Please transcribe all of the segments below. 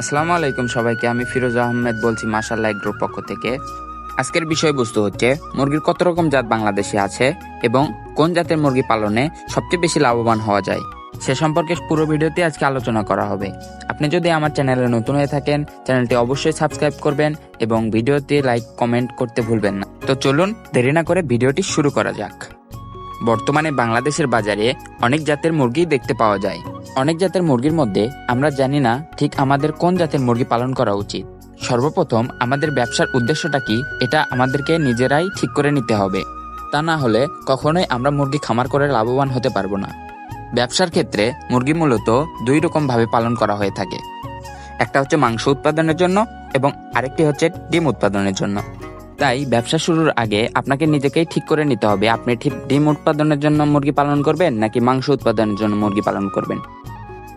আসসালামু আলাইকুম সবাইকে, আমি ফিরোজ আহমেদ বলছি মাসাল্লাহ গ্রুপ পক্ষ থেকে। আজকের বিষয়বস্তু হচ্ছে, মুরগির কত রকম জাত বাংলাদেশে আছে এবং কোন জাতের মুরগি পালনে সবচেয়ে বেশি লাভবান হওয়া যায়, সে সম্পর্কে পুরো ভিডিওতে আজকে আলোচনা করা হবে। আপনি যদি আমার চ্যানেলে নতুন হয়ে থাকেন, চ্যানেলটি অবশ্যই সাবস্ক্রাইব করবেন এবং ভিডিওতে লাইক, কমেন্ট করতে ভুলবেন না। তো চলুন দেরি না করে ভিডিওটি শুরু করা যাক। বর্তমানে বাংলাদেশের বাজারে অনেক জাতের মুরগি দেখতে পাওয়া যায়। অনেক জাতের মুরগির মধ্যে আমরা জানি না ঠিক আমাদের কোন জাতের মুরগি পালন করা উচিত। সর্বপ্রথম আমাদের ব্যবসার উদ্দেশ্যটা কি, এটা আমাদেরকে নিজেরাই ঠিক করে নিতে হবে। তা না হলে কখনোই আমরা মুরগি খামার করে লাভবান হতে পারব না। ব্যবসার ক্ষেত্রে মুরগি মূলত দুই রকম ভাবে পালন করা হয়ে থাকে। একটা হচ্ছে মাংস উৎপাদনের জন্য এবং আরেকটি হচ্ছে ডিম উৎপাদনের জন্য। তাই ব্যবসা শুরুর আগে আপনাকে নিজেকেই ঠিক করে নিতে হবে। আপনি ঠিক ডিম উৎপাদনের জন্য মুরগি পালন করবেন নাকি মাংস উৎপাদনের জন্য মুরগি পালন করবেন?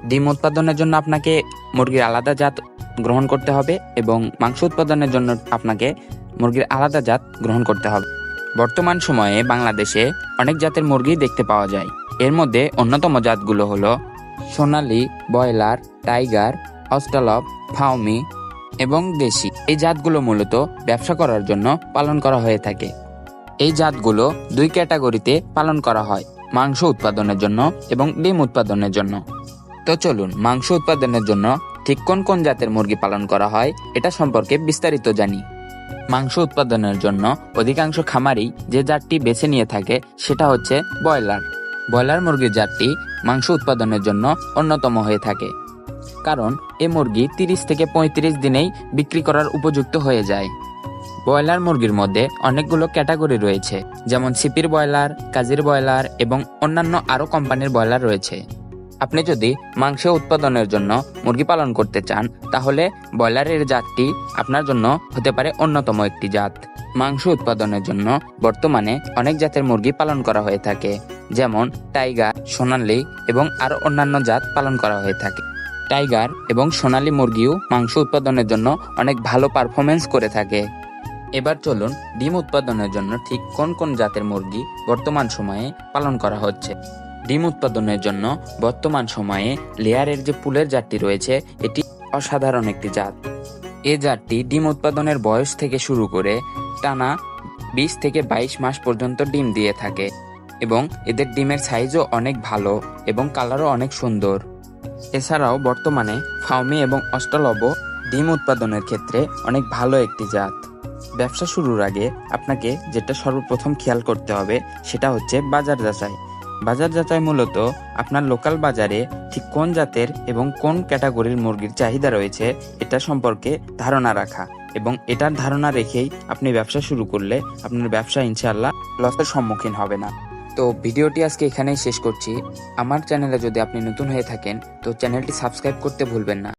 ডিম উৎপাদনের জন্য আপনাকে মুরগির আলাদা জাত গ্রহণ করতে হবে এবং মাংস উৎপাদনের জন্য আপনাকে মুরগির আলাদা জাত গ্রহণ করতে হবে। বর্তমান সময়ে বাংলাদেশে অনেক জাতের মুরগি দেখতে পাওয়া যায়। এর মধ্যে অন্যতম জাতগুলো হলো সোনালি, ব্রয়লার, টাইগার অস্টালপ ফাউমি এবং দেশি। এই জাতগুলো মূলত ব্যবসা করার জন্য পালন করা হয়ে থাকে। এই জাতগুলো দুই ক্যাটাগরিতে পালন করা হয়, মাংস উৎপাদনের জন্য এবং ডিম উৎপাদনের জন্য। তো চলুন, মাংস উৎপাদনের জন্য ঠিক কোন কোন জাতের মুরগি পালন করা হয়, এটা সম্পর্কে বিস্তারিত জানি। মাংস উৎপাদনের জন্য অধিকাংশ খামারি যে জাতটি বেছে নিয়ে থাকে, সেটা হচ্ছে ব্রয়লার। ব্রয়লার মুরগির জাতটি মাংস উৎপাদনের জন্য অন্যতম হয়ে থাকে। কারণ এ মুরগি তিরিশ থেকে পঁয়ত্রিশ দিনেই বিক্রি করার উপযুক্ত হয়ে যায়। ব্রয়লার মুরগির মধ্যে অনেকগুলো ক্যাটাগরি রয়েছে, যেমন সিপির ব্রয়লার, কাজির ব্রয়লার এবং অন্যান্য আরও কোম্পানির ব্রয়লার রয়েছে। আপনি যদি মাংস উৎপাদনের জন্য মুরগি পালন করতে চান, তাহলে ব্রয়লারের জাতটি আপনার জন্য হতে পারে অন্যতম একটি জাত। মাংস উৎপাদনের জন্য বর্তমানে অনেক জাতের মুরগি পালন করা হয়ে থাকে, যেমন টাইগার, সোনালী এবং আরও অন্যান্য জাত পালন করা হয়ে থাকে। টাইগার এবং সোনালী মুরগিও মাংস উৎপাদনের জন্য অনেক ভালো পারফরমেন্স করে থাকে। এবার চলুন ডিম উৎপাদনের জন্য ঠিক কোন কোন জাতের মুরগি বর্তমান সময়ে পালন করা হচ্ছে। ডিম উৎপাদনের জন্য বর্তমান সময়ে লেয়ারের যে পুলের জাতটি রয়েছে, এটি অসাধারণ একটি জাত। এ জাতটি ডিম উৎপাদনের বয়স থেকে শুরু করে টানা বিশ থেকে বাইশ মাস পর্যন্ত ডিম দিয়ে থাকে এবং এদের ডিমের সাইজও অনেক ভালো এবং কালারও অনেক সুন্দর। এছাড়াও বর্তমানে ফাউমি এবং অষ্টলব ডিম উৎপাদনের ক্ষেত্রে অনেক ভালো একটি জাত। ব্যবসা শুরুর আগে আপনাকে যেটা সর্বপ্রথম খেয়াল করতে হবে সেটা হচ্ছে বাজার যাচাই। বাজার যাচাই মূলত আপনার লোকাল বাজারে ঠিক কোন জাতের এবং কোন ক্যাটাগরির মুরগির চাহিদা রয়েছে এটা সম্পর্কে ধারণা রাখা এবং এটার ধারণা রেখেই আপনি ব্যবসা শুরু করলে আপনার ব্যবসা ইনশাআল্লাহ লসের সম্মুখীন হবে না। তো ভিডিওটি আজকে এখানেই শেষ করছি। আমার চ্যানেলে যদি আপনি নতুন হয়ে থাকেন, তো চ্যানেলটি সাবস্ক্রাইব করতে ভুলবেন না।